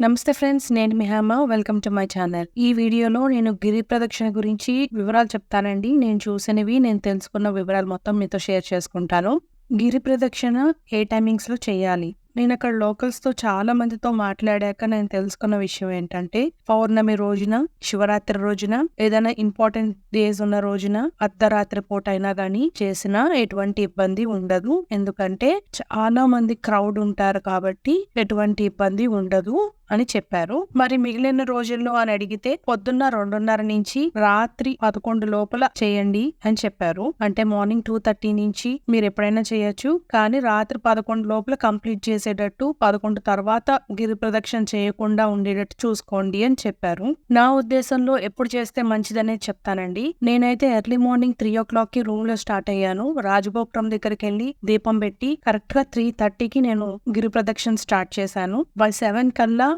నమస్తే ఫ్రెండ్స్ నేను మిహామ welcome to my channel. ఈ వీడియోలో నేను గిరి ప్రదక్షిణ గురించి వివరాలు చెప్తానండి. నేను చూసినవి నేను తెలుసుకున్న వివరాలు మొత్తం మీతో షేర్ చేసుకుంటాను. గిరి ప్రదక్షిణ ఏ టైమింగ్స్లో చేయాలి? నేను అక్కడ లోకల్స్తో చాలా మందితో మాట్లాడాక నేను తెలుసుకున్న విషయం ఏంటంటే పౌర్ణమి రోజున శివరాత్రి రోజున ఏదైనా ఇంపార్టెంట్ డేస్ ఉన్న రోజున అర్ధరాత్రి పూట అయినా గానీ చేసినా ఎటువంటి ఇబ్బంది ఉండదు. ఎందుకంటే చాలా మంది క్రౌడ్ ఉంటారు కాబట్టి ఎటువంటి ఇబ్బంది ఉండదు. అని చెప్పారు. మరి మిగిలిన రోజుల్లో అని అడిగితే పొద్దున్న రెండున్నర నుంచి రాత్రి పదకొండు లోపల చేయండి అని చెప్పారు. అంటే మార్నింగ్ టూ థర్టీ నుంచి మీరు ఎప్పుడైనా చేయొచ్చు. కానీ రాత్రి పదకొండు లోపల కంప్లీట్ చేసేటట్టు పదకొండు తర్వాత గిరి ప్రదక్షిణ చేయకుండా ఉండేటట్టు చూసుకోండి అని చెప్పారు. నా ఉద్దేశంలో ఎప్పుడు చేస్తే మంచిదనే చెప్తానండి. నేనైతే ఎర్లీ మార్నింగ్ త్రీ ఓ క్లాక్కి రూమ్లో స్టార్ట్ అయ్యాను. రాజగోపురం దగ్గరికి వెళ్ళి దీపం పెట్టి కరెక్ట్గా త్రీ థర్టీకి నేను గిరి ప్రదక్షిణ స్టార్ట్ చేశాను. బై సెవెన్ కల్లా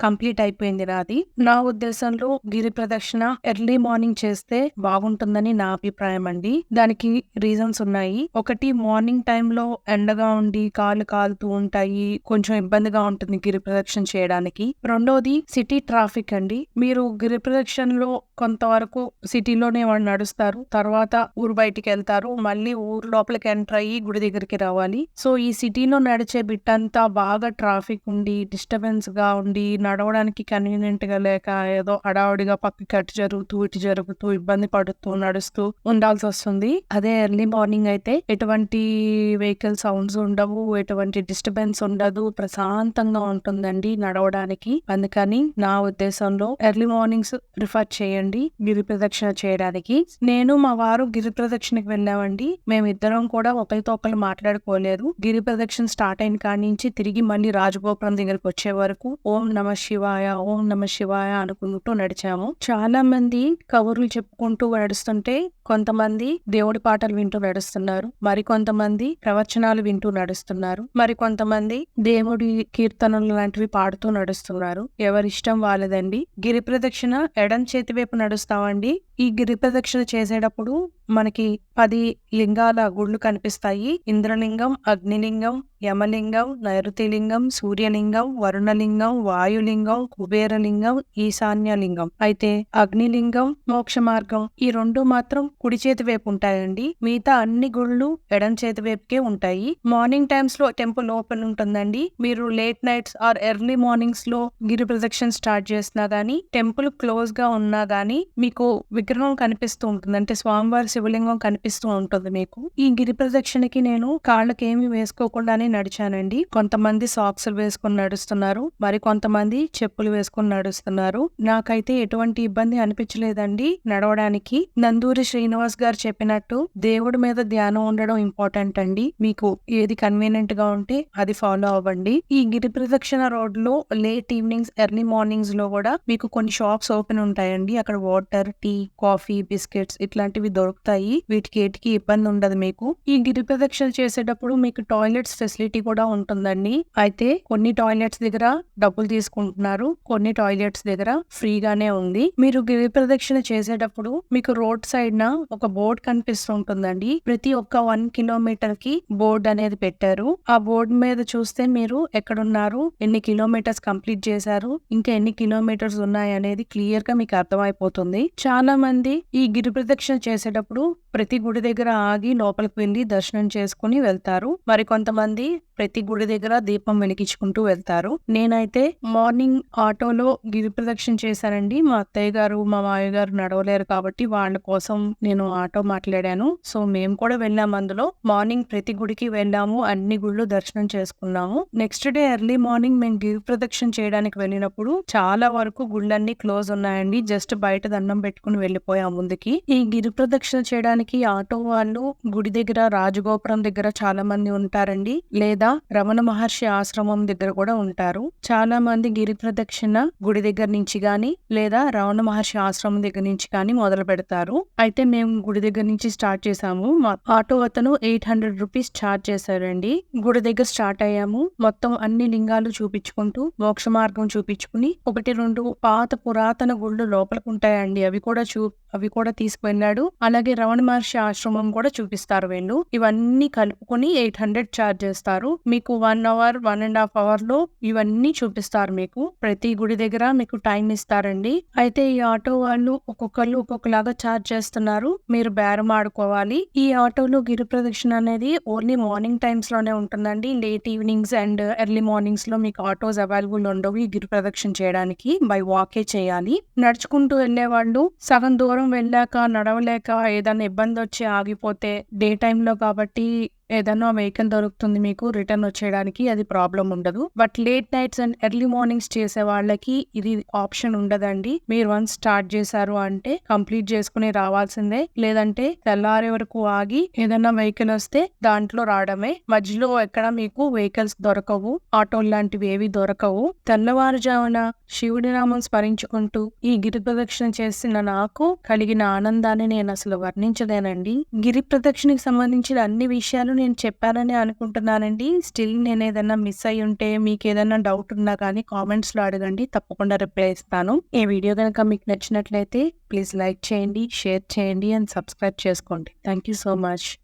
కంప్లీట్ అయిపోయింది నాది నా ఉద్దేశంలో గిరి ప్రదక్షిణ ఎర్లీ మార్నింగ్ చేస్తే బాగుంటుందని నా అభిప్రాయం అండి. దానికి రీజన్స్ ఉన్నాయి. ఒకటి మార్నింగ్ టైంలో ఎండగా ఉండి కాలు కాలుతూ ఉంటాయి. కొంచెం ఇబ్బందిగా ఉంటుంది గిరి ప్రదక్షిణ చేయడానికి. రెండోది సిటీ ట్రాఫిక్ అండి. మీరు గిరి ప్రదక్షిణలో కొంతవరకు సిటీలోనే వాళ్ళు నడుస్తారు. తర్వాత ఊరు బయటికి వెళ్తారు. మళ్ళీ ఊరు లోపలికి ఎంటర్ అయ్యి గుడి దగ్గరికి రావాలి. సో ఈ సిటీలో నడిచే బిట్టంతా బాగా ట్రాఫిక్ ఉండి డిస్టర్బెన్స్గా ఉండి నడవడానికి కన్వీనియంట్గా లేక ఏదో హడావుడిగా పక్కకి అటు జరుగుతూ ఇటు జరుగుతూ ఇబ్బంది పడుతూ నడుస్తూ ఉండాల్సి వస్తుంది అదే ఎర్లీ మార్నింగ్ అయితే ఎటువంటి వెహికల్ సౌండ్స్ ఉండవు ఎటువంటి డిస్టర్బెన్స్ ఉండదు ప్రశాంతంగా ఉంటుందండి నడవడానికి. అందుకని నా ఉద్దేశంలో ఎర్లీ మార్నింగ్స్ ప్రిఫర్ చేయండి గిరి ప్రదక్షిణ చేయడానికి. నేను మా వారు గిరి ప్రదక్షిణకి వెళ్ళామండి. మేమిద్దరం కూడా ఒకరితో ఒకరు మాట్లాడుకోలేదు. గిరి ప్రదక్షిణ స్టార్ట్ అయిన కాడి నుంచి తిరిగి మళ్ళీ రాజగోపురం దగ్గరకు వచ్చే వరకు ఓం నమ శివాయ ఓం నమ శివాయ అనుకుంటూ నడిచాము. చాలా మంది కబుర్లు చెప్పుకుంటూ నడుస్తుంటే కొంతమంది దేవుడి పాటలు వింటూ నడుస్తున్నారు. మరి కొంతమంది ప్రవచనాలు వింటూ నడుస్తున్నారు. మరి కొంతమంది దేవుడి కీర్తనలు లాంటివి పాడుతూ నడుస్తున్నారు. ఎవరిష్టం వాళ్ళదండి? గిరి ప్రదక్షిణ ఎడం చేతి వైపు నడుస్తామండి. ఈ గిరి ప్రదక్షిణ చేసేటప్పుడు మనకి పది లింగాల గుళ్ళు కనిపిస్తాయి. ఇంద్రలింగం అగ్నిలింగం యమలింగం నైరుతిలింగం సూర్యలింగం వరుణలింగం వాయులింగం కుబేరలింగం ఈశాన్యలింగం. అయితే అగ్నిలింగం మోక్ష మార్గం ఈ రెండు మాత్రం కుడి చేతి వైపు ఉంటాయండి. మిగతా అన్ని గుళ్ళు ఎడం చేతి వైపుకే ఉంటాయి. మార్నింగ్ టైమ్స్లో టెంపుల్ ఓపెన్ ఉంటుందండి. మీరు లేట్ నైట్స్ ఆర్ ఎర్లీ మార్నింగ్స్లో గిరి ప్రదక్షిణ స్టార్ట్ చేసినా గానీ టెంపుల్ క్లోజ్గా ఉన్నా గానీ మీకు విగ్రహం కనిపిస్తూ ఉంటుంది. అంటే స్వామివారి శివలింగం కనిపిస్తూ ఉంటుంది మీకు. ఈ గిరి ప్రదక్షిణకి నేను కాళ్ళకి ఏమి వేసుకోకుండానే నడిచానండి. కొంతమంది సాక్స్ వేసుకుని నడుస్తున్నారు. మరి కొంతమంది చెప్పులు వేసుకుని నడుస్తున్నారు. నాకైతే ఎటువంటి ఇబ్బంది అనిపించలేదండి నడవడానికి. నందూరి శ్రీను శ్రీనివాస్ గారు చెప్పినట్టు దేవుడి మీద ధ్యానం ఉండడం ఇంపార్టెంట్ అండి. మీకు ఏది కన్వీనియంట్గా ఉంటే అది ఫాలో అవ్వండి. ఈ గిరి ప్రదక్షిణ రోడ్లో లేట్ ఈవినింగ్స్ ఎర్లీ మార్నింగ్స్లో కూడా మీకు కొన్ని షాప్స్ ఓపెన్ ఉంటాయండి. అక్కడ వాటర్ టీ కాఫీ బిస్కెట్స్ ఇట్లాంటివి దొరుకుతాయి. వీటికి ఏటికి ఇబ్బంది ఉండదు మీకు. ఈ గిరి ప్రదక్షిణ చేసేటప్పుడు మీకు టాయిలెట్స్ ఫెసిలిటీ కూడా ఉంటుందండి. అయితే కొన్ని టాయిలెట్స్ దగ్గర డబ్బులు తీసుకుంటున్నారు. కొన్ని టాయిలెట్స్ దగ్గర ఫ్రీగానే ఉంది. మీరు గిరి ప్రదక్షిణ చేసేటప్పుడు మీకు రోడ్ సైడ్ న ఒక బోర్డ్ కనిపిస్తుంటుందండి. ప్రతి ఒక్క వన్ కిలోమీటర్కి బోర్డ్ అనేది పెట్టారు. ఆ బోర్డు మీద చూస్తే మీరు ఎక్కడున్నారు ఎన్ని కిలోమీటర్స్ కంప్లీట్ చేశారు ఇంకా ఎన్ని కిలోమీటర్స్ ఉన్నాయి అనేది క్లియర్గా మీకు అర్థమైపోతుంది. చాలా మంది ఈ గిరి ప్రదక్షిణ చేసేటప్పుడు ప్రతి గుడి దగ్గర ఆగి లోపలికి వెళ్ళి దర్శనం చేసుకుని వెళ్తారు. మరి కొంతమంది ప్రతి గుడి దగ్గర దీపం వెలిగించుకుంటూ వెళ్తారు. నేనైతే మార్నింగ్ ఆటోలో గిరి ప్రదక్షిణ చేశానండి. మా అత్తయ్య గారు మా మామయ్య గారు నడవలేరు కాబట్టి వాళ్ళ కోసం నేను ఆటో మాట్లాడాను. సో మేము కూడా వెళ్ళాము అందులో. మార్నింగ్ ప్రతి గుడికి వెళ్ళాము. అన్ని గుళ్ళు దర్శనం చేసుకున్నాము. నెక్స్ట్ డే ఎర్లీ మార్నింగ్ మేము గిరి ప్రదక్షిణ చేయడానికి వెళ్ళినప్పుడు చాలా వరకు గుళ్ళన్నీ క్లోజ్ ఉన్నాయండి. జస్ట్ బయట దండం పెట్టుకుని వెళ్ళిపోయాం ముందుకి. ఈ గిరి ప్రదక్షిణ చేయడానికి ఆటో వాళ్ళు గుడి దగ్గర రాజగోపురం దగ్గర చాలా మంది ఉంటారండి. లేదా రమణ మహర్షి ఆశ్రమం దగ్గర కూడా ఉంటారు. చాలా మంది గిరి ప్రదక్షిణ గుడి దగ్గర నుంచి గాని లేదా రమణ మహర్షి ఆశ్రమం దగ్గర నుంచి కానీ మొదలు పెడతారు. అయితే మేము గుడి దగ్గర నుంచి స్టార్ట్ చేసాము. మా ఆటో అతను ఎయిట్ హండ్రెడ్ రూపీస్ ఛార్జ్ చేశారండి. గుడి దగ్గర స్టార్ట్ అయ్యాము. మొత్తం అన్ని లింగాలు చూపించుకుంటూ మోక్ష మార్గం చూపించుకుని ఒకటి రెండు పాత పురాతన గుళ్ళు లోపలికి ఉంటాయండి. అవి కూడా చూ అవి కూడా తీసుకువెళ్ళాడు. అలాగే రమణ మహర్షి ఆశ్రమం కూడా చూపిస్తారు వీళ్ళు. ఇవన్నీ కలుపుకొని ఎయిట్ హండ్రెడ్ ఛార్జ్ చేస్తారు. మీకు one hour one and half అవర్లో ఇవన్నీ చూపిస్తారు మీకు. ప్రతి గుడి దగ్గర మీకు టైం ఇస్తారండి. అయితే ఈ ఆటో వాళ్ళు ఒక్కొక్కళ్ళు ఒక్కొక్కలాగా ఛార్జ్ చేస్తున్నారు. మీరు బేరం ఆడుకోవాలి. ఈ ఆటోలో గిరి ప్రదక్షిణ అనేది ఓన్లీ మార్నింగ్ టైమ్స్లోనే ఉంటుందండి. లేట్ ఈవినింగ్స్ అండ్ ఎర్లీ మార్నింగ్స్లో మీకు ఆటోస్ అవైలబుల్ ఉండవు ఈ గిరి ప్రదక్షిణ చేయడానికి. బై వాకే చేయాలి. నడుచుకుంటూ వెళ్ళే వాళ్ళు సగం దూరం వెళ్ళాక నడవలేక ఏదైనా ఇబ్బంది వచ్చి ఆగిపోతే డే టైంలో కాబట్టి ఏదైనా వెహికల్ దొరుకుతుంది మీకు రిటర్న్ వచ్చేయడానికి అది ప్రాబ్లం ఉండదు. But late nights and early mornings చేసే వాళ్ళకి ఇది ఆప్షన్ ఉండదండి. మీరు వన్స్ స్టార్ట్ చేశారు అంటే కంప్లీట్ చేసుకుని రావాల్సిందే. లేదంటే తెల్లారే వరకు ఆగి ఏదైనా వెహికల్ వస్తే దాంట్లో రావడమే. మధ్యలో ఎక్కడ మీకు వెహికల్స్ దొరకవు ఆటో లాంటివి ఏవి దొరకవు. తెల్లవారుజామున శివుడి నామం స్మరించుకుంటూ ఈ గిరి ప్రదక్షిణ చేసిన నాకు కలిగిన ఆనందాన్ని నేను అసలు వర్ణించలేనండి. గిరి ప్రదక్షిణకి సంబంధించిన అన్ని విషయాలు నేను చెప్పానని అనుకుంటున్నానండి. స్టిల్ నేను ఏదైనా మిస్ అయి ఉంటే మీకు ఏదైనా డౌట్ ఉన్నా కానీ కామెంట్స్లో అడగండి. తప్పకుండా రిప్లై ఇస్తాను. ఈ వీడియో కనుక మీకు నచ్చినట్లయితే ప్లీజ్ లైక్ చేయండి షేర్ చేయండి అండ్ సబ్స్క్రైబ్ చేసుకోండి. Thank you so much.